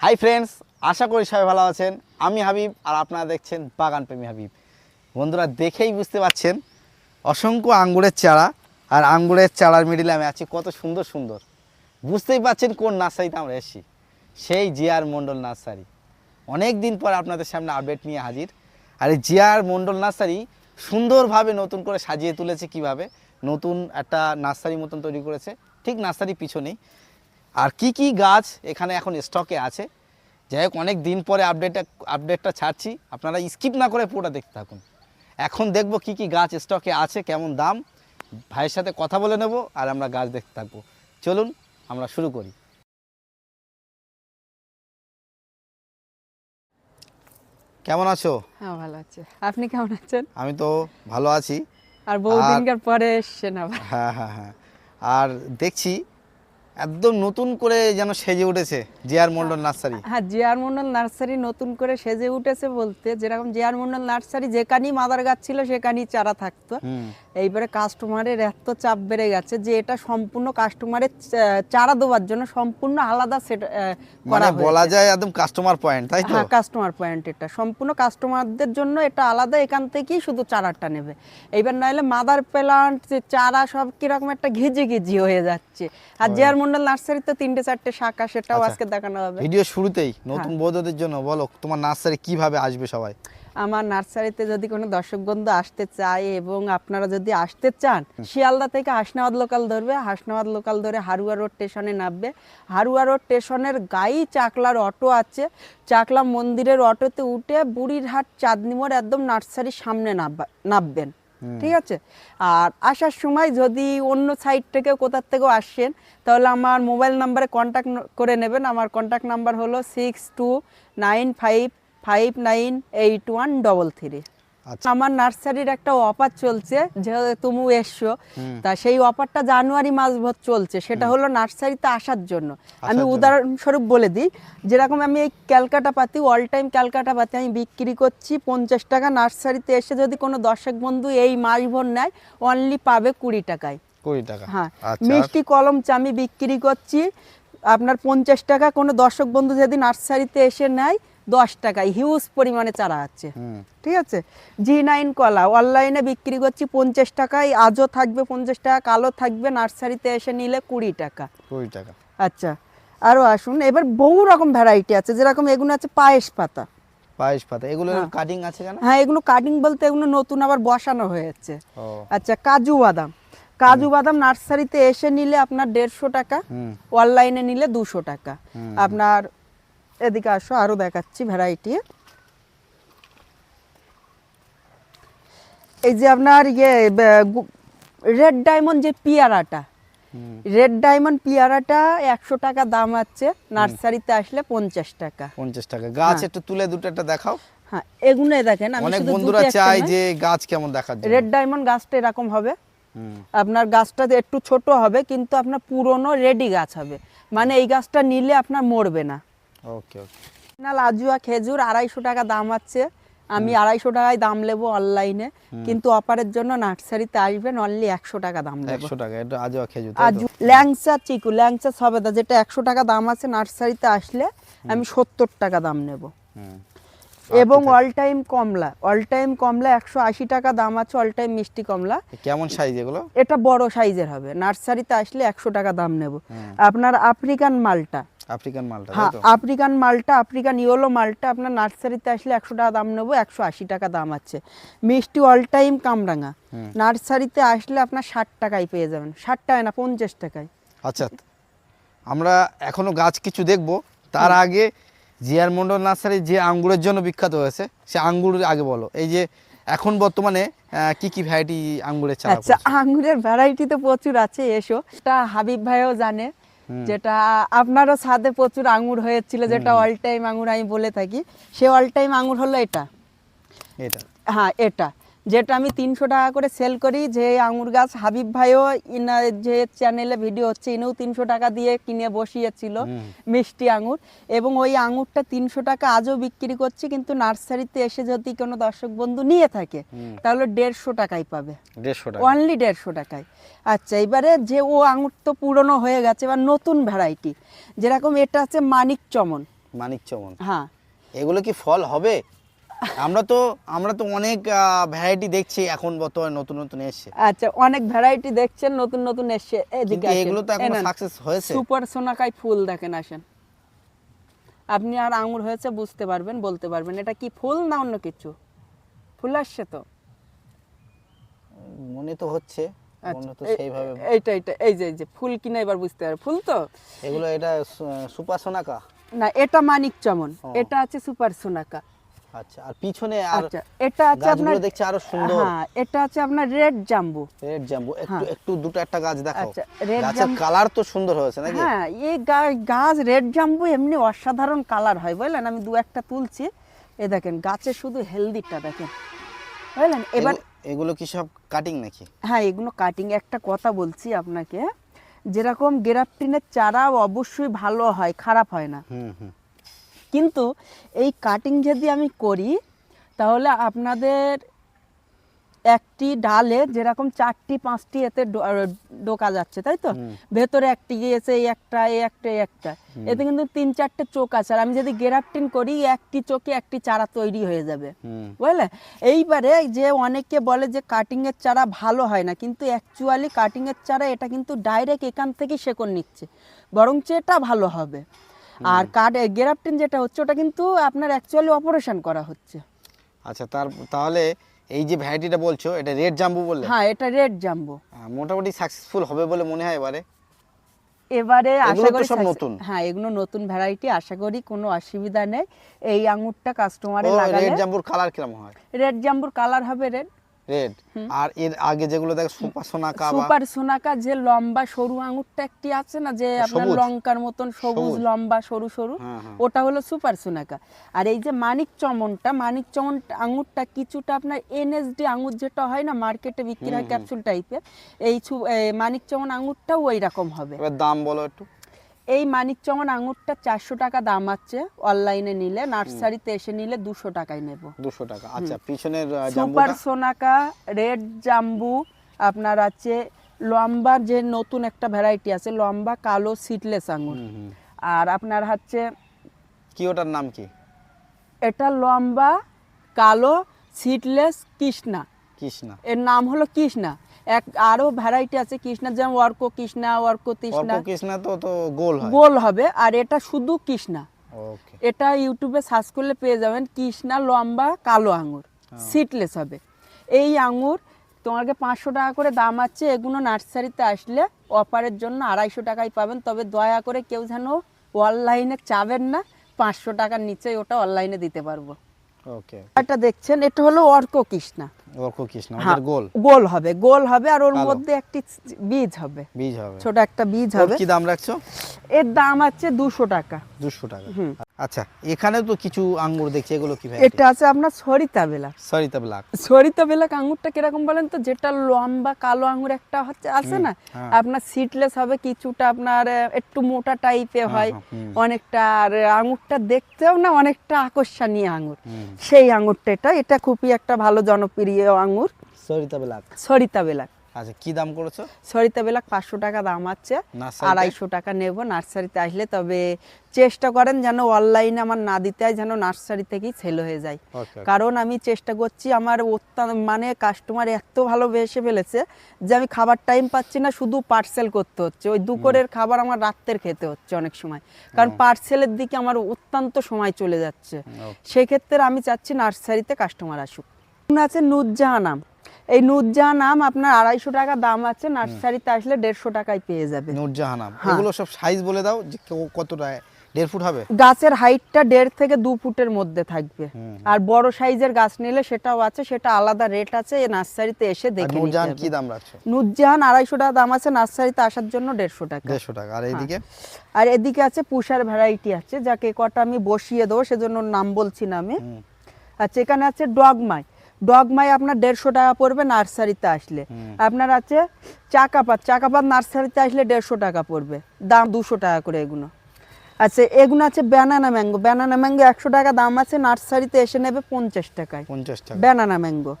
Hi friends আশা করি সবাই ভালো আছেন। আমি হাবিব আর আপনারা দেখছেন বাগান প্রেমী হাবিব। বন্ধুরা দেখেই বুঝতে পারছেন অসংখ্য আঙ্গুরের চারা আর আঙ্গুরের চারার মিডিলে আমি আছি, কত সুন্দর সুন্দর। বুঝতেই পারছেন কোন নার্সারিতে আমরা এসেছি। সেই জিআর মণ্ডল নার্সারি। অনেক দিন পর আপনাদের সামনে আপডেট নিয়ে হাজির। আর এই জিআর মণ্ডল নার্সারি সুন্দরভাবে নতুন করে সাজিয়ে তুলেছে কীভাবে? নতুন একটা নার্সারি মতন তৈরি করেছে। ঠিক নার্সারি পিছনেই। আর কি কি গাছ এখানে এখন স্টকে আছে? যাই হোক অনেক দিন পরে আপডেটটা আপডেটটা ছাড়ছি। আপনারা স্কিপ না করে পুরোটা দেখতে থাকুন। এখন দেখব কি কি গাছ স্টকে আছে কেমন দাম। ভাইয়ের সাথে কথা বলে নেব আর আমরা গাছ দেখতে থাকব। চলুন আমরা শুরু করি। কেমন আছো? হ্যাঁ ভালো আছে। আপনি কেমন আছেন? আমি তো ভালো আছি। আর বহুদিনকার পরে এসছেন আবার। হ্যাঁ হ্যাঁ হ্যাঁ। আর দেখছি একদম নতুন করে যেন সেজে উঠেছে জিয়ার মন্ডল নার্সারি। হ্যাঁ জিয়ার মন্ডল নার্সারি নতুন করে সেজে উঠেছে বলতে যেরকম জিয়ার মন্ডল নার্সারি যেখানেই মাদার গাছ ছিল সেখানেই চারা থাকতো। এইবারে কাস্টমারের এত চাপ বেড়ে গেছে যে এটা সম্পূর্ণ কাস্টমারের চারা দেওয়ার জন্য সম্পূর্ণ আলাদা সেট মানে করা বলা যায় একদম কাস্টমার পয়েন্ট তাই তো? হ্যাঁ কাস্টমার পয়েন্ট এটা। সম্পূর্ণ কাস্টমারদের জন্য এটা আলাদা এখান থেকেই শুধু চারাটা নেবে। এইবার নাহলে মাদার প্লান্ট যে চারা সব কীরকম একটা ঘিজি ঘিজি হয়ে যাচ্ছে। আর জিয়ার মন্ডল নার্সারিতে তিনটে চারটে শাখা সেটাও আচ্ছা। আজকে দেখানো হবে। ভিডিও শুরুতেই নতুন হ্যাঁ। বৌদ্ধদের জন্য বলো তোমার নার্সারি কীভাবে আসবে সবাই? আমার নার্সারিতে যদি কোনো দর্শক বন্ধু আসতে চায় এবং আপনারা যদি আসতে চান শিয়ালদা থেকে হাসনাবাদ লোকাল ধরবে। হাসনাবাদ লোকাল ধরে হারুয়া রোড স্টেশনে নামবে। হারুয়া রোড স্টেশনের গায়েই চাকলার অটো আছে। চাকলা মন্দিরের অটোতে উঠে বুড়িরহাট চাঁদনি মোড় একদম নার্সারির সামনে নামবেন। ঠিক আছে? আর আসার সময় যদি অন্য সাইড থেকে কোথার থেকেও আসেন তাহলে আমার মোবাইল নাম্বারে কন্ট্যাক্ট করে নেবেন। আমার কন্ট্যাক্ট নাম্বার হলো six two nine five five nine eight one double three আমার নার্সারির একটা অফার চলছে যে তুমি এসছো তা সেই অফারটা জানুয়ারি মাস ভর চলছে। সেটা হলো নার্সারিতে আসার জন্য। আমি উদাহরণস্বরূপ বলে দিই যেরকম আমি এই ক্যালকাটা পাতি অল টাইম ক্যালকাটা পাতি আমি বিক্রি করছি পঞ্চাশ টাকা নার্সারিতে এসে যদি কোনো দর্শক বন্ধু এই মাস ভর নেয় অনলি পাবে কুড়ি টাকায়। কুড়ি টাকা। হ্যাঁ আচ্ছা। মিষ্টি কলম চা আমি বিক্রি করছি আপনার পঞ্চাশ টাকা কোনো দর্শক বন্ধু যদি নার্সারিতে এসে নেয় দশ টাকায় হিউজ পরিমাণে চারা আছে। ঠিক আছে? জি নাইন কলা অনলাইনে বিক্রি করছি পঞ্চাশ টাকায় আজও থাকবে পঞ্চাশ টাকা কালো থাকবে নার্সারিতে এসে নিলে কুড়ি টাকা। কুড়ি টাকা। আচ্ছা আরও আসুন এবার বহু রকম ভ্যারাইটি আছে যেরকম এগুলো আছে পায়েস পাতা। বাইশ পাতা এগুলো হ্যাঁ। কাটিং আছে কেন? হ্যাঁ এগুলো কাটিং বলতে এগুলো নতুন আবার বসানো হয়েছে। আচ্ছা কাজু বাদাম। কাজু বাদাম নার্সারিতে এসে নিলে আপনার দেড়শো টাকা অনলাইনে নিলে দুশো টাকা। আপনার এদিকে আসো আরও দেখাচ্ছি ভ্যারাইটি এই যে আপনার ইয়ে রেড ডায়মন্ড যে পিয়ারাটা রেড ডায়মন্ড পিয়ারাটা একশো টাকা দাম আছে নার্সারিতে আসলে পঞ্চাশ টাকা। পঞ্চাশ টাকা। গাছ হ্যাঁ। একটু তুলে দুটো একটা দেখাও। হ্যাঁ এগুলো দেখেন আমি অনেক বন্ধুরা নয়। যে গাছ কেমন জন্য। রেড ডায়মন্ড গাছটা এরকম হবে। আপনার গাছটা একটু ছোট হবে কিন্তু আপনার পুরনো রেডি গাছ হবে। মানে এই গাছটা নিলে আপনার মরবে না। ওকে ওকে না লাজুয়া খেজুর আড়াইশো টাকা দাম আছে। আমি আড়াইশো টাকায় দাম নেব অনলাইনে কিন্তু অফারের জন্য নার্সারিতে আসবেন অনলি একশো টাকা দাম নেব। একশো টাকা এটা আজও খেজুর আর তাই তো? জু- ল্যাংচা চিকু ল্যাংচা সবেদা যেটা একশো টাকা দাম আছে নার্সারিতে আসলে আমি সত্তর টাকা দাম নেব। এবং অল টাইম কমলা অল টাইম কমলা একশো আশি টাকা দাম আছে অল টাইম মিষ্টি কমলা। কেমন সাইজ এগুলো? এটা বড় সাইজের হবে। নার্সারিতে আসলে একশো টাকা দাম নেব। আপনার আফ্রিকান মালটা আফ্রিকান মালটা হ্যাঁ আফ্রিকান মালটা আফ্রিকান ইয়েলো মালটা আপনার নার্সারিতে আসলে একশো টাকা দাম নেব একশো আশি টাকা দাম আছে। মিষ্টি অল টাইম কামরাঙা। নার্সারিতে আসলে আপনার ষাট টাকায় পেয়ে যাবেন ষাট টাকায় না পঞ্চাশ টাকায়। আচ্ছা আমরা এখনও গাছ কিছু দেখব। তার আগে জিয়ার মন্ডল নার্সারি যে আঙ্গুরের জন্য বিখ্যাত হয়েছে সে আঙ্গুর আগে বলো। এই যে এখন বর্তমানে কি কি ভ্যারাইটি আঙ্গুরের চারা আচ্ছা আঙ্গুরের ভ্যারাইটি তো প্রচুর আছে এসো। এটা হাবিব ভাইও জানে যেটা আপনারও ছাদে প্রচুর আঙুর হয়েছিল যেটা অল টাইম আঙুর আমি বলে থাকি। সে অল টাইম আঙুর হলো এটা। এটা। হ্যাঁ এটা। যেটা আমি তিনশো টাকা করে সেল করি যে আঙুর গাছ হাবিব ভাইও ইনা যে চ্যানেলে ভিডিও হচ্ছে ইনেও তিনশো টাকা দিয়ে কিনে বসিয়েছিল মিষ্টি আঙুর। এবং ওই আঙুরটা তিনশো টাকা আজও বিক্রি করছি কিন্তু নার্সারিতে এসে যদি কোনো দর্শক বন্ধু নিয়ে থাকে তাহলে দেড়শো টাকায় পাবে। দেড়শো টাকা। অনলি দেড়শো টাকায়। আচ্ছা এবারে যে ও আঙুর তো পুরনো হয়ে গেছে এবার নতুন ভ্যারাইটি যেরকম এটা আছে মানিক চমন। মানিক চমন। হ্যাঁ। এগুলো কি ফল হবে? আমরা তো আমরা তো অনেক ভ্যারাইটি দেখছি এখন বর্তমানে নতুন নতুন এসছে। আচ্ছা অনেক ভ্যারাইটি দেখছেন নতুন নতুন এসছে। এদিকে। এগুলো তো এখনও। সাকসেস হয়েছে। সুপার সোনাকাই ফুল দেখেন আসেন। আপনি আর আঙুর হয়েছে বুঝতে পারবেন বলতে পারবেন। এটা কি ফুল না অন্য কিছু? ফুল আসছে তো। মনে তো হচ্ছে আচ্ছা সেইভাবে। এইটা এইটা এই যে এই যে ফুল কিনা এবার বুঝতে পারবে। ফুল তো? এগুলো এটা সুপার সোনাকা। না এটা মানিক চমন। এটা আছে সুপার সোনাকা। আচ্ছা আর পিছনে আর আচ্ছা এটা আছে আপনার দেখছি আরও সুন্দর। হ্যাঁ এটা আছে আপনার রেড জাম্বু। রেড জাম্বু একটু হ্যাঁ। একটু দুটো একটা গাছ দেখাও আচ্ছা, গাছের জাম্বু- কালার তো সুন্দর হয়েছে নাকি? হ্যাঁ এই গাছ রেড জাম্বু এমনি অসাধারণ কালার হয় বুঝলেন? আমি দু একটা তুলছি। এ দেখেন গাছের শুধু হেলদিটা দেখেন বুঝলেন? এবার এগুলো কি সব কাটিং নাকি? হ্যাঁ এগুলো কাটিং একটা কথা বলছি আপনাকে। যেরকম গ্রাফটিনের চারা অবশ্যই ভালো হয় খারাপ হয় না। হুম হুম। কিন্তু এই কাটিং যদি আমি করি তাহলে আপনাদের একটি ডালে যেরকম চারটি পাঁচটি এতে ডোকা যাচ্ছে তাই তো? ভেতরে একটি গিয়েছে এই একটা এই একটা এই একটা। এতে কিন্তু তিন চারটে চোখ আছে। আর আমি যদি গ্রাফটিং করি একটি চোখে একটি চারা তৈরি হয়ে যাবে। বুঝলে? এইবারে যে অনেকে বলে যে কাটিং এর চারা ভালো হয় না কিন্তু অ্যাকচুয়ালি কাটিং এর চারা এটা কিন্তু ডাইরেক্ট এখান থেকে শেকড় নিচ্ছে। বরঞ্চ এটা ভালো হবে। আর কাট গ্রাফটিন যেটা হচ্ছে ওটা কিন্তু আপনার অ্যাকচুয়ালি অপারেশন করা হচ্ছে। আচ্ছা তার তাহলে এই যে ভ্যারাইটিটা বলছো এটা রেড জাম্বু বললে? হ্যাঁ এটা রেড জাম্বো। মোটামুটি সাকসেসফুল হবে বলে মনে হয় এবারে। এবারে আশা করি সব নতুন। হ্যাঁ এগুলো নতুন ভ্যারাইটি আশা করি কোনো অসুবিধা নেই। এই আঙুরটা কাস্টমারে লাগালে রেড জাম্বুর কালার কীরকম হয়? রেড জাম্বুর কালার হবে রেড রেড আর এর আগে যেগুলো দেখো সুপার সোনাকা সুপার সোনাকা যে লম্বা সরু আঙুরটা একটি আছে না যে আপনার লঙ্কার মতন সবুজ? লম্বা সরু সরু হ্যাঁ, হ্যাঁ। ওটা হলো সুপার সোনাকা। আর এই যে মানিক চমনটা মানিক চমন আঙুরটা কিছুটা আপনার এনএসডি আঙুর যেটা হয় না মার্কেটে বিক্রি হয় ক্যাপসুল টাইপের এই মানিক চমন আঙুরটাও ওই রকম হবে। এবার দাম বলো একটু। এই মানিক চমন আঙুরটা চারশো টাকা দাম আছে অনলাইনে নিলে নার্সারিতে এসে নিলে দুশো টাকায় নেব। দুশো টাকা আচ্ছা পিছনের সুপার সোনাকা রেড জাম্বু আপনার আছে লম্বা যে নতুন একটা ভ্যারাইটি আছে লম্বা কালো সিটলেস আঙুর। আর আপনার হচ্ছে কি ওটার নাম কি? এটা লম্বা কালো সিটলেস কৃষ্ণা। কৃষ্ণা। এর নাম হলো কৃষ্ণা। এক আরও ভ্যারাইটি আছে কৃষ্ণা যেমন অর্ক কৃষ্ণা অর্ক তৃষ্ণা। কৃষ্ণা তো তো গোল গোল হবে আর এটা শুধু কৃষ্ণা। এটা ইউটিউবে সার্চ করলে পেয়ে যাবেন কৃষ্ণা লম্বা কালো আঙুর সিটলেস হবে। এই আঙুর তোমাকে পাঁচশো টাকা করে দাম আছে এগুলো নার্সারিতে আসলে অফারের জন্য আড়াইশো টাকায় পাবেন। তবে দয়া করে কেউ যেন অনলাইনে চাবেন না পাঁচশো টাকার নিচে ওটা অনলাইনে দিতে পারব। ওকে এটা দেখছেন এটা হলো অর্ক কৃষ্ণা। কৃষ্ণা হ্যাঁ, গোল। গোল হবে গোল হবে আর ওর মধ্যে একটি বীজ হবে। বীজ হবে। ছোট একটা বীজ হবে। কি দাম রাখছো? এর দাম আছে দুশো টাকা। দুশো টাকা। আচ্ছা এখানে তো কিছু আঙ্গুর দেখছি এগুলো কি এটা আছে আপনার সরিতা বেলা সরি তা সরিতা বেলাক আঙুরটা কীরকম বলেন তো? যেটা লম্বা কালো আঙুর একটা হচ্ছে আছে না? হ্যাঁ। আপনার সিটলেস হবে কিছুটা আপনার একটু মোটা টাইপের হয়। অনেকটা আর আঙুরটা দেখতেও না অনেকটা আকর্ষণীয় হুম। সেই আঙুরটা এটা এটা খুবই একটা ভালো জনপ্রিয় আঙুর সরি তা ব্ল্যাক সরিতা বেলাক। আচ্ছা কি দাম করেছ? সরিতা বেলাক পাঁচশো টাকা দাম আছে আড়াইশো টাকা নেব নার্সারিতে আসলে তবে চেষ্টা করেন যেন অনলাইনে আমার না দিতে হয় যেন নার্সারি থেকেই সেল হয়ে যায়। কারণ আমি চেষ্টা করছি আমার মানে কাস্টমার এত ভালো ভালোবেসে ফেলেছে যে আমি খাবার টাইম পাচ্ছি না শুধু পার্সেল করতে হচ্ছে। ওই দুপুরের খাবার আমার রাত্রের খেতে হচ্ছে অনেক সময়। কারণ পার্সেলের দিকে আমার অত্যন্ত সময় চলে যাচ্ছে। সেক্ষেত্রে আমি চাচ্ছি নার্সারিতে কাস্টমার আসুক। আছে নুরজাহানাম? এই নুরজাহানাম আপনার আড়াইশো টাকা দাম আছে নার্সারিতে আসলে দেড়শো টাকায় পেয়ে যাবে। নূরজাহানাম হ্যাঁ। এগুলো সব সাইজ বলে দাও যে কতটা দেড় ফুট হবে? গাছের হাইটটা দেড় থেকে দু ফুটের মধ্যে থাকবে। আর বড় সাইজের গাছ নিলে সেটাও আছে সেটা আলাদা রেট আছে এই নার্সারিতে এসে দেখে নূরজাহান কি দাম রাখছো? নুরজাহান আড়াইশো টাকা দাম আছে নার্সারিতে আসার জন্য দেড়শো টাকা। দেড়শো টাকা। আর এদিকে? আর এদিকে আছে পুষার ভ্যারাইটি আছে যাকে কটা আমি বসিয়ে দেবো সেজন্য নাম বলছি না আমি। আচ্ছা এখানে আছে ডগমাই। ডগমাই আপনার দেড়শো টাকা পড়বে নার্সারিতে আসলে। আপনার আছে চাকাপাত চাকাপাত নার্সারিতে আসলে দেড়শো টাকা পড়বে। দাম দুশো টাকা করে এগুলো। আচ্ছা এগুলো আছে ব্যানানা ম্যাঙ্গো ব্যানানা ম্যাঙ্গো একশো টাকা দাম আছে নার্সারিতে এসে নেবে পঞ্চাশ টাকায়। পঞ্চাশ টাকা। Banana mango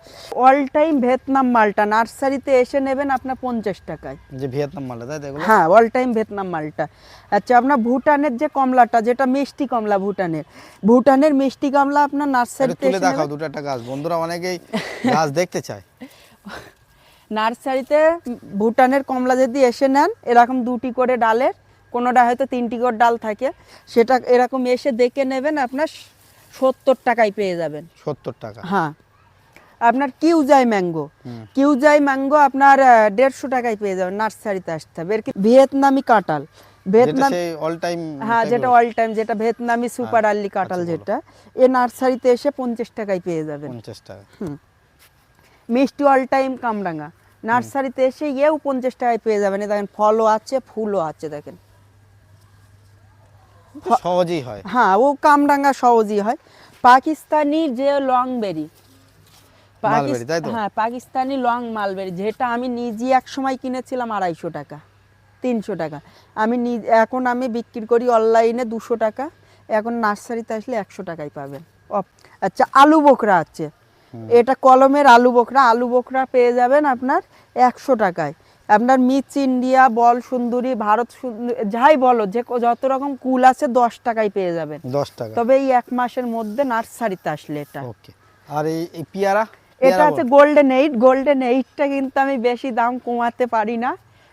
all time Vietnam মালটা নার্সারিতে এসে নেবেন আপনার পঞ্চাশ টাকায়। যে ভিয়েতনাম মালটা তাই হ্যাঁ অল টাইম ভিয়েতনাম মালটা। আচ্ছা আপনার ভুটানের যে কমলাটা যেটা মিষ্টি কমলা ভুটানের ভুটানের মিষ্টি কমলা আপনার নার্সারিতে তুলে এসে দেখাও দুটো একটা গাছ। বন্ধুরা অনেকেই গাছ দেখতে চায়। নার্সারিতে ভুটানের কমলা যদি এসে নেন এরকম দুটি করে ডালের কোনোটা হয়তো তিনটি করে ডাল থাকে সেটা এরকম এসে দেখে নেবেন আপনার সত্তর টাকায় পেয়ে যাবেন। সত্তর টাকা। হ্যাঁ। আপনার কিউজাই ম্যাঙ্গো। কিউজাই ম্যাঙ্গো আপনার দেড়শো টাকায় পেয়ে যাবেন নার্সারিতে আসতে হবে। এর কি ভিয়েতনামি যেটা ভিয়েতনাম অল টাইম হ্যাঁ যেটা অল টাইম যেটা ভিয়েতনামি সুপার আর্লি আচ্ছা, যেটা এ নার্সারিতে এসে পঞ্চাশ টাকায় পেয়ে যাবেন। পঞ্চাশ টাকা। মিষ্টি অল টাইম কামরাঙা নার্সারিতে এসে এও পঞ্চাশ টাকায় পেয়ে যাবেন। দেখেন ফলও আছে ফুলও আছে দেখেন। সহজেই হয়। হ্যাঁ ও কামরাঙা সহজই হয়। পাকিস্তানি যে লং বেরি? হ্যাঁ পাকিস্তানি লং মালবেরি যেটা আমি নিজে এক সময় কিনেছিলাম আড়াইশো টাকা তিনশো টাকা। আমি এখন আমি বিক্রি করি অনলাইনে দুশো টাকা এখন নার্সারিতে আসলে একশো টাকায় পাবেন। আচ্ছা আলু বোখরা আছে। এটা কলমের আলু বোখরা আলু বোখরা পেয়ে যাবেন আপনার একশো টাকায়। আপনার মিচ ইন্ডিয়া বল সুন্দরী ভারত যাই বলো যে যত রকম কুল আছে দশ টাকায় পেয়ে যাবেন। দশ টাকা। তবে এই এক মাসের মধ্যে নার্সারিতে আসলে এটা। ওকে। আর এই পিয়ারা? এটা আছে গোল্ডেন এইট গোল্ডেন এইটটা কিন্তু আমি বেশি দাম কমাতে পারি না।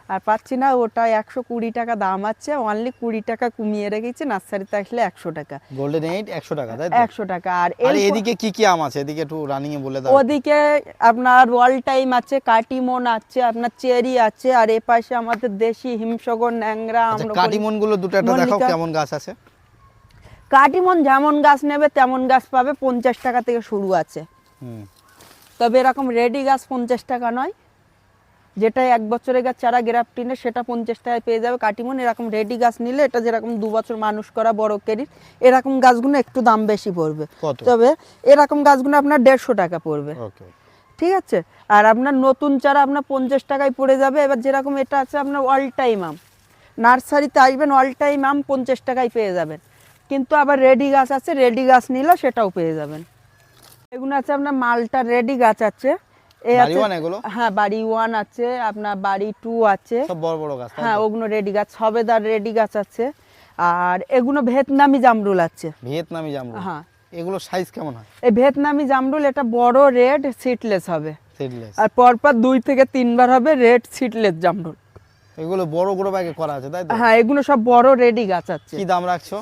আর পাচ্ছি না ওটা একশো কুড়ি টাকা দাম আছে অনলি কুড়ি টাকা কমিয়ে রেখেছি নার্সারিতে আসলে একশো টাকা। গোল্ডেন এইট একশো টাকা তাই একশো টাকা আর এদিকে কি কি আম আছে? এদিকে একটু রানিং এ বলে দাও। ওদিকে আপনার ওয়াল টাইম আছে কাটিমন আছে আপনার চেরি আছে আর এ পাশে আমাদের দেশি হিমসাগর ন্যাংরা আচ্ছা আমরা কাটিমনগুলো দুটো একটা দেখাও কেমন গাছ আছে? কাটিমন যেমন গাছ নেবে তেমন গাছ পাবে পঞ্চাশ টাকা থেকে শুরু আছে। হুম। তবে এরকম রেডি গাছ পঞ্চাশ টাকা নয় যেটা এক বছরের গাছ চারা গ্রাফটিনে সেটা পঞ্চাশ টাকায় পেয়ে যাবে। কাটিমন এরকম রেডি গাছ নিলে এটা যেরকম দু বছর মানুষ করা বড় কেরির এরকম গাছগুলো একটু দাম বেশি পড়বে। তবে এরকম গাছগুলো আপনার দেড়শো টাকা পড়বে। ঠিক আছে? আর আপনার নতুন চারা আপনার পঞ্চাশ টাকায় পড়ে যাবে। এবার যেরকম এটা আছে আপনার অল টাইম আম। নার্সারিতে আসবেন অল টাইম আম পঞ্চাশ টাকায় পেয়ে যাবেন। কিন্তু আবার রেডি গাছ আছে রেডি গাছ নিলে সেটাও পেয়ে যাবেন। এগুলো আছে আপনার মালটা রেডি গাছ আছে। বাড়ি আছে এগুলো? হ্যাঁ বাড়ি ওয়ান আছে আপনার বাড়ি টু আছে। সব বড় বড় গাছ হ্যাঁ ওগুলো রেডি গাছ সবেদার রেডি গাছ আছে। আর এগুলো ভিয়েতনামি জামরুল আছে। ভিয়েতনামি জামরুল? হ্যাঁ। এগুলো সাইজ কেমন হয়? এই ভিয়েতনামি জামরুল এটা বড় রেড সিটলেস হবে। সিডলেস আর পরপর দুই থেকে তিনবার হবে রেড সিটলেস জামরুল। এগুলো বড় বড় ব্যাগে করা আছে তাই তো? হ্যাঁ এগুলো সব বড় রেডি গাছ আছে। কি দাম রাখছো?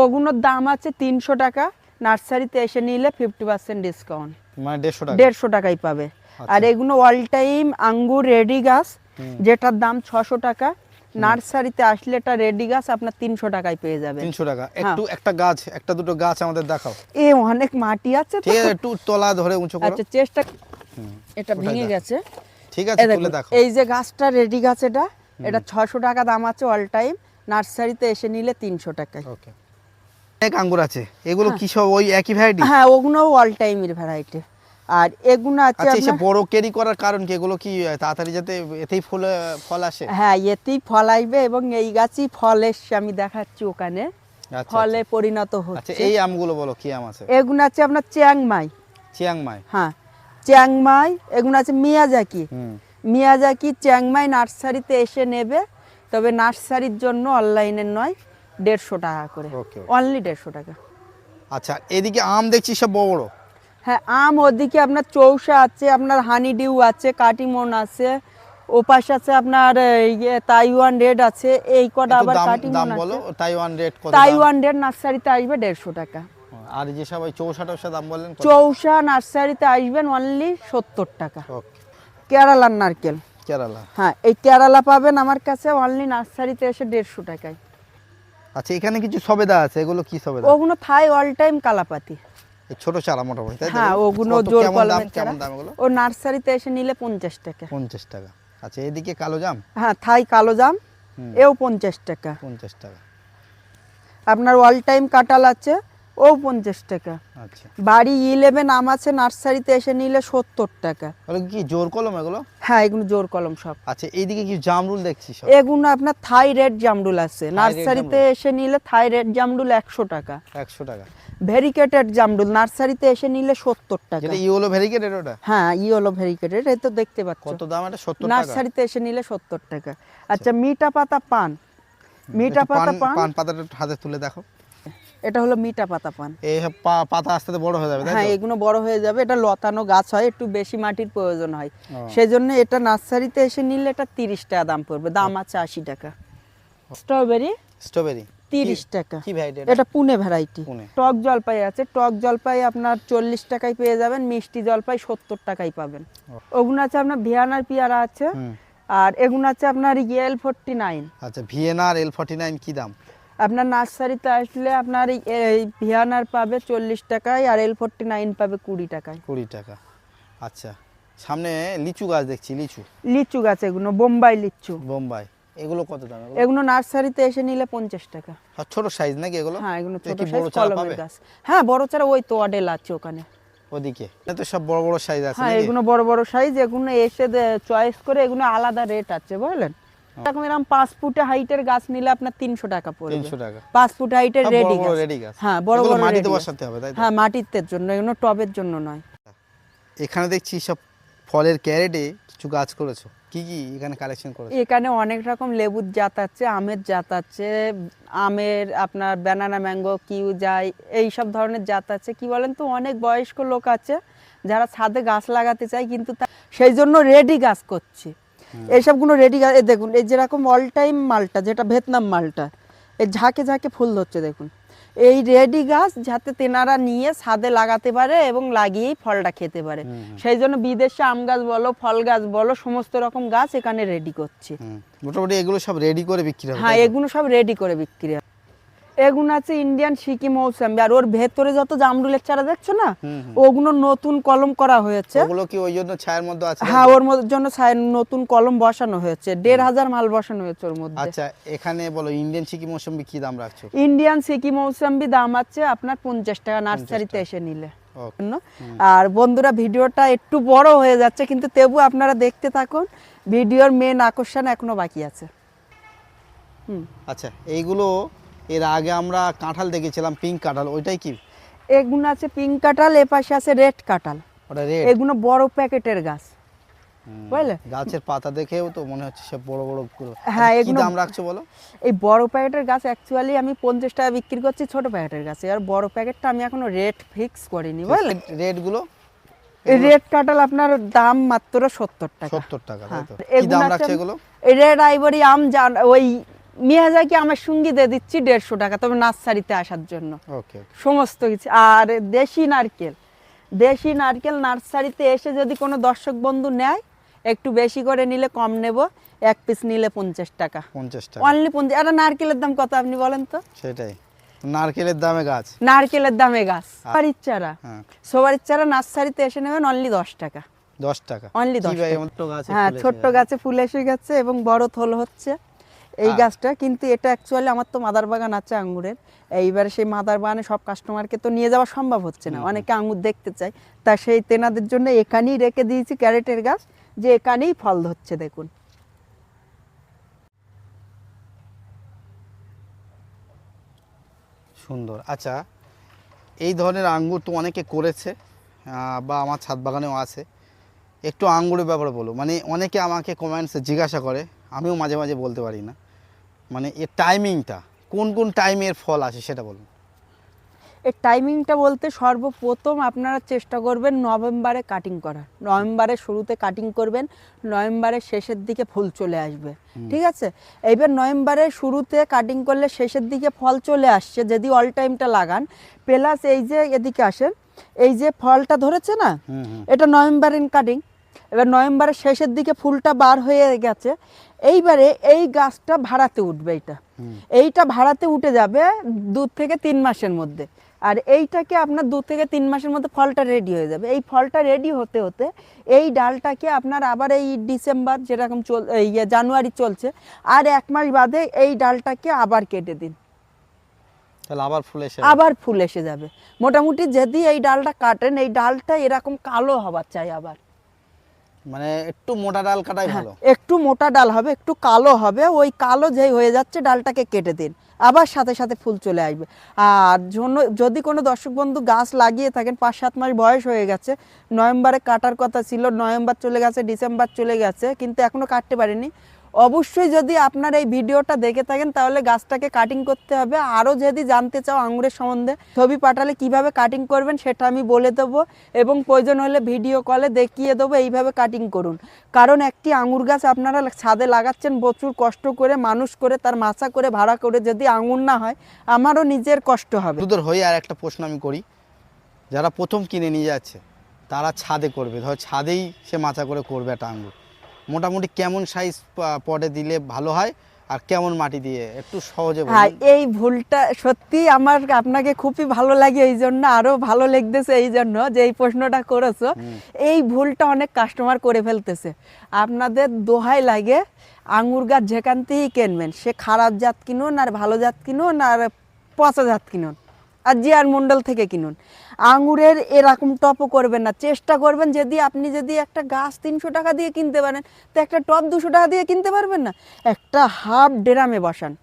ওগুলোর দাম আছে তিনশো টাকা। নার্সারিতে এসে নিলে ফিফটি পার্সেন্ট ডিসকাউন্ট মানে দেড়শো টাকা। দেড়শো টাকায় পাবে। আর এগুলো অল টাইম আঙ্গুর রেডি গাছ যেটার দাম ছশো টাকা। নার্সারিতে আসলে এটা রেডি গাছ আপনার তিনশো টাকায় পেয়ে যাবে তিনশো টাকা। হ্যাঁ। একটু একটা গাছ একটা দুটো গাছ আমাদের দেখাও। এ অনেক মাটি আছে ঠিক আছে একটু তলা ধরে উঁচু করো। আচ্ছা চেষ্টা এটা ভেঙে গেছে। ঠিক আছে তুলে দেখো এই যে গাছটা রেডি গাছ এটা এটা ছশো টাকা দাম আছে অল টাইম নার্সারিতে এসে নিলে তিনশো টাকায়। ওকে। অনেক আঙ্গুর আছে। এগুলো কি সব ওই একই ভ্যারাইটি হ্যাঁ ওগুলো অল টাইমের ভ্যারাইটি আর এগুলো আছে আচ্ছা বড় ক্যারি করার কারণ কি? এগুলো কি তাড়াতাড়ি যাতে এতেই ফল ফল আসে? হ্যাঁ এতেই ফল আসবে এবং এই গাছই ফল এসছে আমি দেখাচ্ছি ওখানে। আচ্ছা, ফলে পরিণত আচ্ছা হচ্ছে। এই আমগুলো বলো কি আম আছে? এগুলো আছে আপনার চ্যাংমাই। চিয়াংমাই? হ্যাঁ চ্যাংমাই এগুলো আছে মিয়াজাকি। হুম। মিয়াজাকি চ্যাংমাই নার্সারিতে এসে নেবে তবে নার্সারির জন্য অনলাইনের নয় দেড়শো টাকা করে. অনলি দেড়শো টাকা। আচ্ছা এদিকে আম দেখছি সব বড়। হ্যাঁ আম ওদিকে আপনার চৌসা আছে আপনার হানি ডিউ আছে কাটিমন আছে ওপাশ আছে আপনার ইয়ে তাইওয়ান রেড আছে এই কটা আবার কাটিমন আছে। তাইওয়ান দাম? তাইওয়ান রেড নার্সারিতে আসবে দেড়শো টাকা। আর যে সবাই চৌষা টৌষা দাম বললেন? চৌসা নার্সারিতে আসবেন অনলি সত্তর টাকা। কেরালার নারকেল। কেরালা। হ্যাঁ এই কেরালা পাবেন আমার কাছে অনলি নার্সারিতে এসে দেড়শো টাকায়। আচ্ছা এখানে কিছু সবেদা আছে এগুলো কি সবেদা? ওগুলো থাই অল টাইম কালাপাতি। ছোট চারা মোটামুটি তাই হ্যাঁ ওগুলো জোর কেমন কেমন দাম এগুলো? ও নার্সারিতে এসে নিলে পঞ্চাশ টাকা। পঞ্চাশ টাকা। আচ্ছা এদিকে কালো জাম? হ্যাঁ থাই কালো জাম এও পঞ্চাশ টাকা। পঞ্চাশ টাকা। আপনার অল টাইম কাঁঠাল আছে ও পঞ্চাশ টাকা। আচ্ছা। বাড়ি ইলেভেন আম আছে নার্সারিতে এসে নিলে সত্তর টাকা। কি জোর কলম এগুলো? হ্যাঁ এগুলো জোর কলম সব। আচ্ছা এইদিকে কি জামরুল দেখছি সব? এগুলো আপনার থাই রেড জামডুল আছে। নার্সারিতে এসে নিলে থাই রেড জামডুল একশো টাকা। একশো টাকা। ভেরিকেটেড জামডুল নার্সারিতে এসে নিলে সত্তর টাকা। যেটা ভেরিকেটেড ওটা? হ্যাঁ ইয়েলো ভেরিকেটেড এই তো দেখতে পাচ্ছ। কত দাম এটা? সত্তর টাকা। নার্সারিতে এসে নিলে সত্তর টাকা। আচ্ছা। মিঠা পাতা পান। মিঠা পাতা পান পান। পাতাটা হাতে তুলে দেখো। এটা হলো মিঠা পাতা পান। এই পাতা আস্তে আস্তে বড় হয়ে যাবে হ্যাঁ এগুলো বড় হয়ে যাবে এটা লতানো গাছ হয় একটু বেশি মাটির প্রয়োজন হয়। সেই জন্য এটা নার্সারিতে এসে নিলে এটা তিরিশ টাকা দাম পড়বে দাম আছে আশি টাকা। স্ট্রবেরি? স্ট্রবেরি। তিরিশ টাকা। কি ভ্যারাইটি এটা? পুনে ভ্যারাইটি টক জলপাই আছে টক জলপাই আপনার চল্লিশ টাকায় পেয়ে যাবেন মিষ্টি জলপাই সত্তর টাকায় পাবেন। ওগুলো আছে আপনার ভিয়ানার পিয়ারা আছে আর এগুলো আছে আপনার ইয়েল ফোরটি নাইন। আচ্ছা ভিএনআর এল ফর্টি নাইন কি দাম? আপনার নার্সারিতে আসলে আপনার এই- ভিয়ানার পাবে চল্লিশ টাকায় আর এল ফোরটি নাইন পাবে কুড়ি টাকায়। কুড়ি টাকা। আচ্ছা সামনে লিচু গাছ দেখছি লিচু। লিচু গাছ এগুলো বোম্বাই লিচু। বোম্বাই এগুলো কত দাম? এগুলো? নার্সারিতে এসে নিলে পঞ্চাশ টাকা। ছোট সাইজ নাকি এগুলো? হ্যাঁ এগুলো ছোট সাইজ কলমের গাছ। হ্যাঁ বড় চারা ওই তো অডেল আছে ওখানে। ওদিকে। তো সব বড় বড় সাইজ আছে হ্যাঁ এগুলো বড় বড় সাইজ এগুলো এসে চয়েস করে এগুলো আলাদা রেট আছে বুঝলেন? এরকম এরকম পাঁচ ফুটে হাইটের গাছ নিলে আপনার তিনশো টাকা পড়বে। তিনশো টাকা। পাঁচ ফুট হাইটের রেডি গাছ। হ্যাঁ বড় বড় মাটিতে বসাতে হবে তাই হ্যাঁ মাটিতে জন্য এগুলো টবের জন্য নয়। এখানে দেখছি সব ফলের ক্যারেটে কিছু গাছ করেছ। কি কি এখানে কালেকশন করেছ? এখানে অনেক রকম লেবুর জাত আছে আমের জাত আছে আমের আপনার ব্যানানা ম্যাঙ্গো কিউ যাই এই সব ধরনের জাত আছে। কি বলেন তো অনেক বয়স্ক লোক আছে যারা ছাদে গাছ লাগাতে চায় কিন্তু সেই জন্য রেডি গাছ করছে। এইসবগুলো রেডি দেখুন এই যেরকম অল টাইম মালটা যেটা ভিয়েতনাম মালটা এই ঝাঁকে ঝাঁকে ফুল ধরছে দেখুন। এই রেডি গাছ যাতে তেনারা নিয়ে ছাদে লাগাতে পারে এবং লাগিয়েই ফলটা খেতে পারে। সেই জন্য বিদেশে আম গাছ বলো ফল গাছ বলো সমস্ত রকম গাছ এখানে রেডি করছে। মোটামুটি এগুলো সব রেডি করে বিক্রি হ্যাঁ এগুলো সব রেডি করে বিক্রি হয় এগুলো আছে ইন্ডিয়ান সিকি মৌসাম্বি আর ওর ভেতরে যত জামরুলের চারা দেখছ না। ওগুলো নতুন কলম করা হয়েছে। ওগুলো কি ওই জন্য ছায়ের মধ্যে আছে? হ্যাঁ ওর জন্য সাই- নতুন কলম বসানো হয়েছে। দেড় হাজার মাল বসানো হয়েছে ওর মধ্যে। আচ্ছা এখানে বলো ইন্ডিয়ান সিকি মৌসুমি কি দাম রাখছো? ইন্ডিয়ান সিকি মৌসাম্বি দাম আছে আপনার পঞ্চাশ টাকা নার্সারিতে এসে নিলে। আর বন্ধুরা ভিডিওটা একটু বড় হয়ে যাচ্ছে কিন্তু তবু আপনারা দেখতে থাকুন। ভিডিওর মেন আকর্ষণ এখনও বাকি আছে। হুম। আচ্ছা এইগুলো এর আগে আমরা কাঁঠাল দেখেছিলাম পিঙ্ক কাঁঠাল ওইটাই কি? এগুলো আছে পিঙ্ক কাঁঠাল এ পাশে আছে রেড কাঁঠাল। ওটা রেড এগুলো বড় প্যাকেটের গাছ। বুঝলে? গাছের পাতা দেখেও তো মনে হচ্ছে বড় বড়গুলো হ্যাঁ, এগুলো- দাম রাখছো বলো? এই বড় প্যাকেটের গাছ অ্যাকচুয়ালি আমি পঞ্চাশ টাকা বিক্রি করছি ছোট প্যাকেটের গাছে। আর বড় প্যাকেটটা আমি এখনও রেট ফিক্স করিনি বুঝলে? রেটগুলো? রেড কাঁঠাল আপনার দাম মাত্র সত্তর টাকা। সত্তর টাকা তাই হ্যাঁ তো কি দাম রাখছো এগুলো? এই রেড আইভরি আম জান ওই মিয়াজাকি আমার সঙ্গী দিয়ে দিচ্ছি দেড়শো টাকা তবে নার্সারিতে আসার জন্য। সমস্ত কিছু। আর দেশি নারকেল দেশি নারকেল নার্সারিতে এসে যদি কোনো দর্শক বন্ধু নেয় একটু বেশি করে নিলে কম নেব এক পিস নিলে পঞ্চাশ টাকা। পঞ্চাশ টাকা। অনলি পঞ্চাশ একটা নারকেলের দাম কত আপনি বলেন তো? সেটাই। নারকেলের দামে গাছ। নারকেলের দামে গাছ। সবারির চারা হ্যাঁ। সবারির চারা নার্সারিতে এসে নেবেন অনলি দশ টাকা। দশ টাকা। 10 ভাই, টাকা। হ্যাঁ ছোট্ট গাছে ফুল এসে গেছে এবং বড় থল হচ্ছে। এই গাছটা কিন্তু এটা অ্যাকচুয়ালি আমার তো মাদার বাগান আছে আঙ্গুরের। এইবারে সেই মাদার বাগানে সব কাস্টমারকে তো নিয়ে যাওয়া সম্ভব হচ্ছে না। অনেকে আঙ্গুর দেখতে চায়। তা সেই তেনাদের জন্য এখানেই রেখে দিয়েছি ক্যারেটের গাছ যে এখানেই ফল ধরছে দেখুন। সুন্দর। আচ্ছা এই ধরনের আঙ্গুর তো অনেকে করেছে বা আমার ছাদ বাগানেও আছে। একটু আঙ্গুরের ব্যাপারে বলো। মানে অনেকে আমাকে কমেন্টসে জিজ্ঞাসা করে আমিও মাঝে মাঝে বলতে পারি না। মানে এর টাইমিংটা কোন কোন টাইমে এর ফল আসে সেটা বলুন। এর টাইমিংটা বলতে সর্বপ্রথম আপনারা চেষ্টা করবেন নভেম্বরে কাটিং করার। নভেম্বরের শুরুতে কাটিং করবেন নভেম্বরের শেষের দিকে ফুল চলে আসবে। ঠিক আছে? এইবার নভেম্বরের শুরুতে কাটিং করলে শেষের দিকে ফল চলে আসছে যদি অল টাইমটা লাগান প্লাস এই যে এদিকে আসেন এই যে ফলটা ধরেছে না এটা নভেম্বরের কাটিং এবার নভেম্বরের শেষের দিকে ফুলটা বার হয়ে গেছে এইবারে এই গাছটা ভাড়াতে উঠবে এইটা। এইটা ভাড়াতে উঠে যাবে দু থেকে তিন মাসের মধ্যে। আর এইটাকে আপনার দু থেকে তিন মাসের মধ্যে ফলটা রেডি হয়ে যাবে। এই ফলটা রেডি হতে হতে এই ডালটাকে আপনার আবার এই ডিসেম্বর যেরকম চল ইয়ে জানুয়ারি চলছে আর এক মাস বাদে এই ডালটাকে আবার কেটে দিন। তাহলে আবার ফুল এসে আবার ফুল এসে যাবে। মোটামুটি যদি এই ডালটা কাটেন এই ডালটা এরকম কালো হবার চাই আবার। মানে একটু মোটা ডাল কাটাই হ্যাঁ, ভালো। একটু মোটা ডাল হবে একটু কালো হবে ওই কালো যেই হয়ে যাচ্ছে ডালটাকে কেটে দিন। আবার সাথে সাথে ফুল চলে আসবে। আর জন্য যদি কোনো দর্শক বন্ধু গাছ লাগিয়ে থাকেন পাঁচ সাত মাস বয়স হয়ে গেছে নভেম্বরে কাটার কথা ছিল নভেম্বর চলে গেছে ডিসেম্বর চলে গেছে কিন্তু এখনও কাটতে পারেনি। অবশ্যই যদি আপনার এই ভিডিওটা দেখে থাকেন, তাহলে গাছটাকে কাটিং করতে হবে। আরও যদি জানতে চাও আঙুরের সম্বন্ধে, ছবি পাঠালে কীভাবে কাটিং করবেন সেটা আমি বলে দেবো এবং প্রয়োজন হলে ভিডিও কলে দেখিয়ে দেবো এইভাবে কাটিং করুন। কারণ একটি আঙুর গাছ আপনারা ছাদে লাগাচ্ছেন, প্রচুর কষ্ট করে, মানুষ করে, তার মাছা করে, ভাড়া করে যদি আঙুর না হয়, আমারও নিজের কষ্ট হবে। দুধের হয়ে আর একটা প্রশ্ন আমি করি, যারা প্রথম কিনে নিয়ে যাচ্ছে, তারা ছাদে করবে। ধর ছাদেই সে মাচা করে করবে একটা আঙ্গুর মোটামুটি কেমন সাইজ পটে দিলে ভালো হয় আর কেমন মাটি দিয়ে? একটু সহজে হ্যাঁ এই ভুলটা সত্যি আমার আপনাকে খুবই ভালো লাগে এই জন্য আরও ভালো লেগতেছে এই জন্য যে এই প্রশ্নটা করেছ। এই ভুলটা অনেক কাস্টমার করে ফেলতেছে। আপনাদের দোহাই লাগে আঙুর গাছ যেখান থেকেই কিনবেন সে খারাপ জাত কিনুন আর ভালো জাত কিনুন আর পচা জাত কিনুন। আর জিয়ার মন্ডল থেকে কিনুন। আঙুরের এরকম টপও করবেন না। চেষ্টা করবেন যদি আপনি যদি একটা গাছ তিনশো টাকা দিয়ে কিনতে পারেন তো একটা টপ দুশো টাকা দিয়ে কিনতে পারবেন না? একটা হাফ ড্রামে বসান।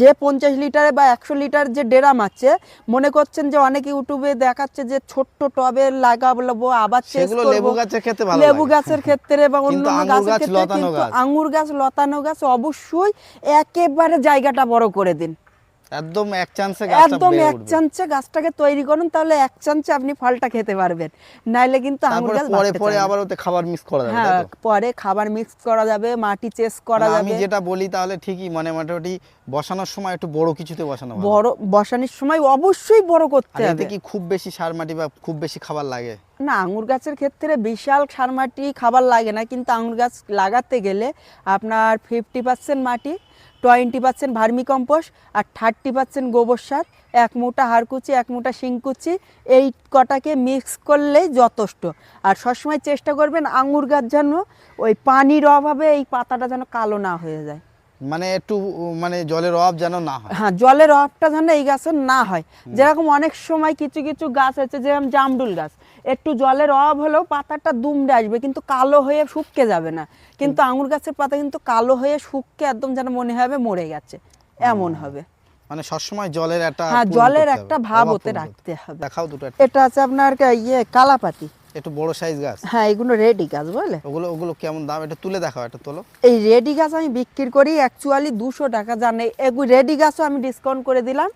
যে পঞ্চাশ লিটারে বা একশো লিটার যে ড্রাম আছে মনে করছেন যে অনেক ইউটিউবে দেখাচ্ছে যে ছোট্ট টবে লাগাবো আবার লেবু গাছের ক্ষেত্রে লেবু গাছের ক্ষেত্রে বা অন্য গাছের ক্ষেত্রে কিন্তু আঙুর গাছ লতানো গাছ অবশ্যই একেবারে জায়গাটা বড় করে দিন। একদম এক চান্সে একদম এক চান্সে গাছটাকে তৈরি করুন তাহলে এক চান্সে আপনি ফলটা খেতে পারবেন। নাইলে কিন্তু আঙুর গাছ পরে পরে আবার ওতে খাবার মিক্স করা যাবে হ্যাঁ পরে খাবার মিক্স করা যাবে মাটি চেস করা মানে আমি যেটা বলি তাহলে ঠিকই মানে মোটামুটি বসানোর সময় একটু বড় কিছুতে বসানো বড় বসানোর সময় অবশ্যই বড় করতে হবে এতে কি খুব বেশি সার মাটি বা খুব বেশি খাবার লাগে? না আঙুর গাছের ক্ষেত্রে বিশাল সার মাটি খাবার লাগে না কিন্তু আঙুর গাছ লাগাতে গেলে আপনার ফিফটি পার্সেন্ট মাটি টোয়েন্টি পার্সেন্ট ভার্মি কম্পোস্ট আর থার্টি পার্সেন্ট গোবর সার, এক মুঠা হাড়কুচি, এক মুঠা শিংকুচি, এই কটাকে মিক্স করলেই যথেষ্ট। আর সবসময় চেষ্টা করবেন আঙুর গাছ যেন ওই পানির অভাবে এই পাতাটা যেন কালো না হয়ে যায়। মানে একটু মানে জলের অভাব যেন না হয়। হ্যাঁ জলের অভাবটা যেন এই গাছের না হয়। যেরকম অনেক সময় কিছু কিছু গাছ আছে যেরকম জামডুল গাছ। একটু জলের অভাব হলেও পাতাটা দুমড়ে আসবে কিন্তু কালো হয়ে শুককে যাবে না। কিন্তু আঙুর গাছের পাতা কিন্তু কালো হয়ে শুককে একদম যেন মনে হবে মরে গেছে। এমন হবে। মানে সবসময় জলের একটা হ্যাঁ জলের একটা ভাব ওতে রাখতে হবে। দেখাও দুটো এটা আছে আপনার ইয়ে কালাপাতি। একটু বড় সাইজ গাছ? হ্যাঁ এগুলো রেডি গাছ বুঝলে ওগুলো ওগুলো কেমন দাম? এটা তুলে দেখাও এটা তোলো। এই রেডি গাছ আমি বিক্রি করি অ্যাকচুয়ালি দুশো টাকা জানে। এগুলো রেডি গাছও আমি ডিসকাউন্ট করে দিলাম।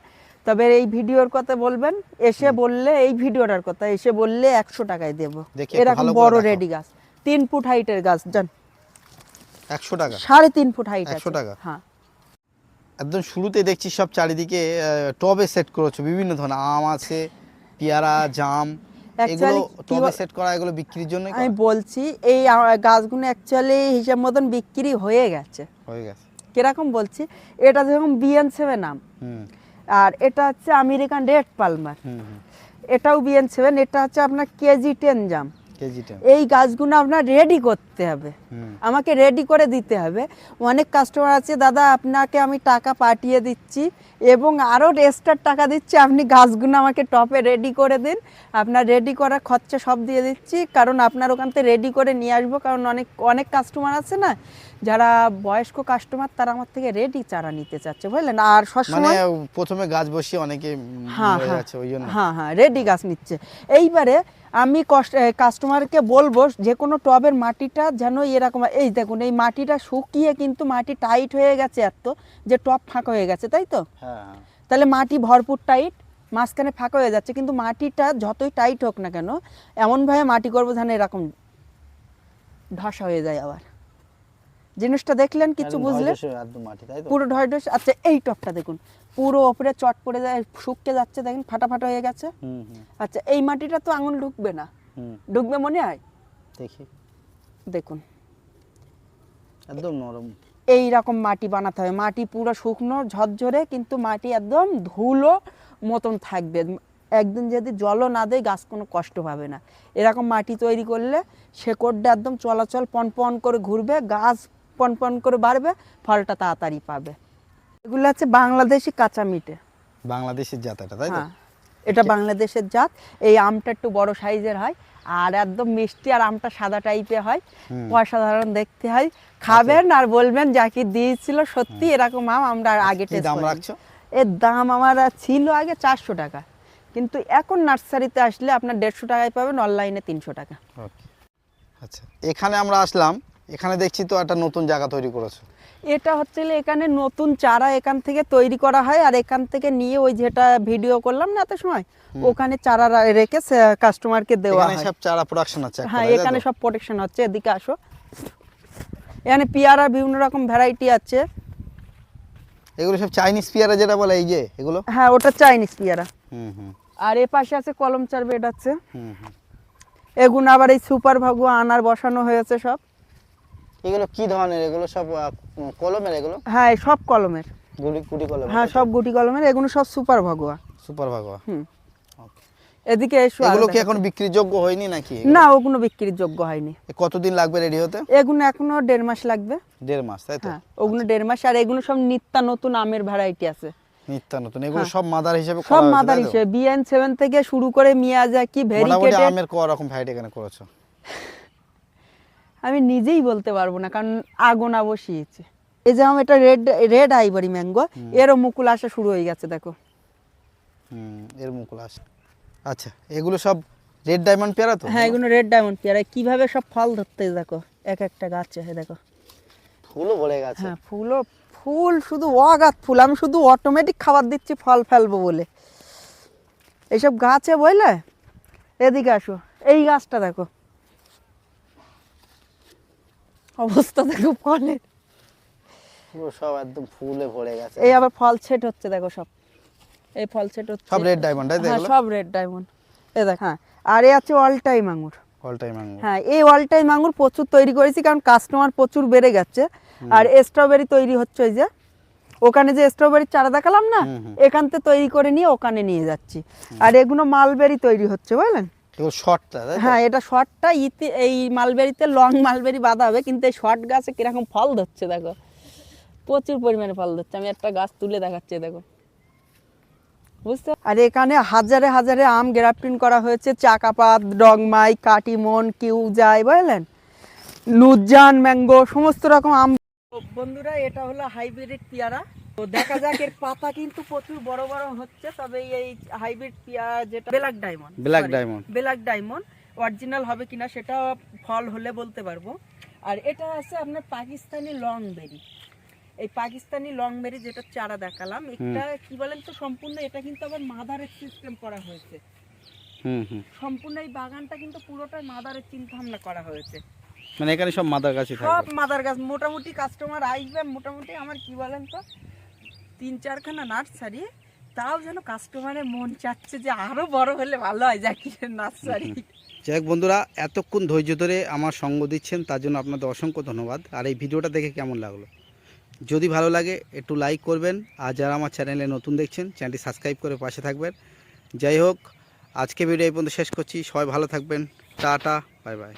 তবে এই ভিডিওর কথা বলবেন এসে বললে এই ভিডিওটার কথা এসে বললে একশো টাকায় দেবো। এরকম বড় রেডি গাছ। তিন ফুট হাইটের গাছ জান। একশো টাকা? সাড়ে তিন ফুট হাইট 100 আছে টাকা? হ্যাঁ। একদম শুরুতে দেখছি সব চারিদিকে টবে সেট করেছ বিভিন্ন ধরনের আম আছে পেয়ারা জাম। এগুলো টবে সেট করা এগুলো বিক্রির জন্য আমি বলছি এই গাছগুলো অ্যাকচুয়ালি হিসাব মতন বিক্রি হয়ে গেছে। হয়ে গেছে। কীরকম বলছি এটা যেরকম বিএন সেভেন আম হুম। আর এটা হচ্ছে আমেরিকান রেড পালমার। এটাও বিএন সেভেন এটা হচ্ছে আপনার কেজি টেন জাম। এই গাছগুলো আপনার রেডি করতে হবে। আমাকে রেডি করে দিতে হবে। অনেক কাস্টমার আছে দাদা আপনাকে আমি টাকা পাঠিয়ে দিচ্ছি এবং আরও এক্সট্রা টাকা দিচ্ছি। আপনি গাছগুলো আমাকে টপে রেডি করে দিন। আপনার রেডি করার খরচা সব দিয়ে দিচ্ছি। কারণ আপনার ওখান থেকে রেডি করে নিয়ে আসব। কারণ অনেক অনেক কাস্টমার আছে না যারা বয়স্ক কাস্টমার তারা আমার থেকে রেডি চারা নিতে চাচ্ছে বুঝলেন? আর মানে সবসময় প্রথমে গাছ বসিয়ে অনেকে হ্যাঁ হ্যাঁ। ওই জন্য। হ্যাঁ হ্যাঁ রেডি গাছ নিচ্ছে। এইবারে আমি কাস্টমারকে বলব যে কোনো টবের মাটিটা যেন এরকম এই দেখুন এই মাটিটা শুকিয়ে কিন্তু মাটি টাইট হয়ে গেছে এত যে টব ফাঁকা হয়ে গেছে তাই তো? হ্যাঁ হ্যাঁ। তাহলে মাটি ভরপুর টাইট মাঝখানে ফাঁকা হয়ে যাচ্ছে কিন্তু মাটিটা যতই টাইট হোক না কেন এমনভাবে মাটি করব যেন এরকম ধসা হয়ে যায় আবার। জিনিসটা দেখলেন কিছু বুঝলেন পুরো ঢয়ঢস। আচ্ছা এই টপটা দেখুন। পুরো ওপরে চট পড়ে যায় শুকিয়ে যাচ্ছে দেখেন ফাটাফাটা হয়ে গেছে। আচ্ছা এই মাটিটা তো আঙুল ঢুকবে না। ঢুকবে মনে হয়? দেখি। দেখুন। একদম নরম। এই রকম মাটি বানাতে হবে। মাটি পুরো শুকনো ঝরঝরে কিন্তু মাটি একদম ধুলো মতন থাকবে। একদিন যদি জলও না দেয় গাছ কোনো কষ্ট পাবে না। এরকম মাটি তৈরি করলে শেকড়টা একদম চলাচল পন পন করে ঘুরবে গাছ পন পন করে বাড়বে ফলটা তাড়াতাড়ি পাবে। এগুলো হচ্ছে বাংলাদেশি কাঁচা মিটে। বাংলাদেশের জাত এটা তাই তো? হ্যাঁ এটা বাংলাদেশের জাত। এই আমটা একটু বড় সাইজের হয় আর একদম মিষ্টি আর আমটা সাদা টাইপের হয়। অসাধারণ দেখতে হয়। খাবেন আর বলবেন যাকে দিয়েছিল সত্যি এরকম আম আমরা আগে কি টেস্ট দাম রাখছো? এর দাম আমার ছিল আগে চারশো টাকা। কিন্তু এখন নার্সারিতে আসলে আপনার দেড়শো টাকায় পাবেন অনলাইনে তিনশো টাকা। আচ্ছা এখানে আমরা আসলাম এখানে দেখছি তো একটা নতুন জায়গা তৈরি করেছ। এটা হচ্ছে এখানে নতুন চারা এখান থেকে তৈরি করা হয় আর এখান থেকে নিয়ে ওই যেটা ভিডিও করলাম না এত সময় ওখানে চারা রেখে কাস্টমারকে দেওয়া হয়। সব চারা প্রোডাকশন আছে হ্যাঁ এখানে সব প্রোটেকশন হচ্ছে এদিকে আসো। এখানে পেয়ারা বিভিন্ন রকম ভ্যারাইটি আছে। এগুলো সব চাইনিজ পিয়ারা যেটা বলে এই যে এগুলো? হ্যাঁ ওটা চাইনিজ পিয়ারা। হুম হুম। আর এ পাশে আছে কলম চার বেড আছে। হুম হুম। এগুলো আবার এই সুপার ভাগু আনার বসানো হয়েছে সব। এগুলো কি ধরনের? এগুলো সব কলমের এগুলো? হ্যাঁ সব কলমের। গুটি গুটি কলম হ্যাঁ সব গুটি কলমের এগুলো সব সুপার ভাগুয়া। সুপার ভাগোয়া। হুম। এদিকে এসো এগুলো কি এখন বিক্রির যোগ্য হয়নি নাকি? না ওগুলো বিক্রির যোগ্য হয়নি কতদিন লাগবে রেডি হতে? এগুলো এখনও দেড় মাস লাগবে। দেড় মাস তাই তো? হ্যাঁ ওগুলো দেড় মাস আর এগুলো সব নিত্য নতুন আমের ভ্যারাইটি আছে। নিত্য নতুন এগুলো সব মাদার হিসেবে হ্যাঁ। সব মাদার? হিসেবে বিএন সেভেন থেকে শুরু করে মিয়াজাকি ভেরিকেটেড আমের ক রকম ভ্যারাইটি এখানে করেছ? আমি নিজেই বলতে পারব না কারণ আগুনা বসিয়েছে এই যে আমার এটা রেড রেড আইভরি ম্যাঙ্গো এরও মুকুল আসা শুরু হয়ে গেছে দেখো। হুম এর মুকুল আসে আচ্ছা এগুলো সব রেড ডায়মন্ড পেয়ারা তো? হ্যাঁ এগুলো রেড ডায়মন্ড পেয়ারা। কীভাবে সব ফল ধরতে দেখো এক একটা গাছে হ্যাঁ দেখো। ফুলও ভরে গেছে। হ্যাঁ ফুলও ফুল শুধু অগাধ ফুল। আমি শুধু অটোমেটিক খাবার দিচ্ছি ফল ফেলব বলে। এইসব গাছে বইলে এদিকে আসো। এই গাছটা দেখো। অবস্থা দেখো ফলের। পুরো সব একদম ফুলে ভরে গেছে। এই আবার ফল সেট হচ্ছে দেখো সব। এই ফল সেট হচ্ছে। সব রেড ডায়মন্ড তাই তো হ্যাঁ সব রেড ডায়মন্ড এ দেখ হ্যাঁ। আর এ আছে অল টাইম আঙুর অল টাইম আঙ্গুর। হ্যাঁ এই অল টাইম আঙুর প্রচুর তৈরি করেছি কারণ কাস্টমার প্রচুর বেড়ে গেছে। আর স্ট্রবেরি তৈরি হচ্ছে ওই যে ওখানে যে স্ট্রবেরির চারা দেখালাম না। এখান থেকে তৈরি করে নিয়ে ওখানে নিয়ে যাচ্ছি। আর এগুলো মালবেরি তৈরি হচ্ছে বুঝলেন? শর্টটা? হ্যাঁ এটা শর্টটা ইতে এই মালবেরিতে লং মালবেরি বাঁধা হবে কিন্তু এই শর্ট গাছে কীরকম ফল ধরছে দেখো। প্রচুর পরিমাণে ফল ধরছে আমি একটা গাছ তুলে দেখাচ্ছি দেখো। বুঝতে আর এখানে হাজারে হাজারে আম গ্রাফটিং করা হয়েছে চাকাপাত ডগমাই কাটিমন কিউ যায় বুঝলেন? নুজান ম্যাঙ্গো সমস্ত রকম আম। বন্ধুরা এটা হলো হাইব্রিড পেয়ারা। তো দেখা যাক এর পাতা কিন্তু প্রচুর বড় বড় হচ্ছে তবে এই হাইব্রিড পেয়ারা যেটা black diamond Black diamond। Black diamond original হবে কিনা সেটা ফল হলে বলতে পারব। আর এটা আছে আপনার পাকিস্তানি লং বেরি। এই পাকিস্তানি লং বেরি যেটা চারা দেখালাম এটা কি বলেন তো সম্পূর্ণ এটা কিন্তু আবার মাদারের সিস্টেম করা হয়েছে। হুম হুম। সম্পূর্ণ এই বাগানটা কিন্তু পুরোটাই মাদারের চিন্তা ভাবনা করা হয়েছে। মানে এখানে সব মাদার গাছই সব মাদার গাছ মোটামুটি কাস্টমার আসবে মোটামুটি আমার কি বলেন তো তিন চারখানা নার্সারি, তাও যেন কাস্টমারের মন চাচ্ছে যে আরও বড় হলে ভালো হয় জাকিরের নার্সারি। যাই বন্ধুরা, এতক্ষণ ধৈর্য ধরে আমার সঙ্গ দিচ্ছেন, তার জন্য আপনাদের অসংখ্য ধন্যবাদ। আর এই ভিডিওটা দেখে কেমন লাগল? যদি ভালো লাগে, একটু লাইক করবেন। আর যারা আমার চ্যানেলে নতুন দেখছেন চ্যানেলটি সাবস্ক্রাইব করে পাশে থাকবেন। যাই হোক, আজকে ভিডিও এই পর্যন্ত শেষ করছি। সবাই ভালো থাকবেন। Tata bye bye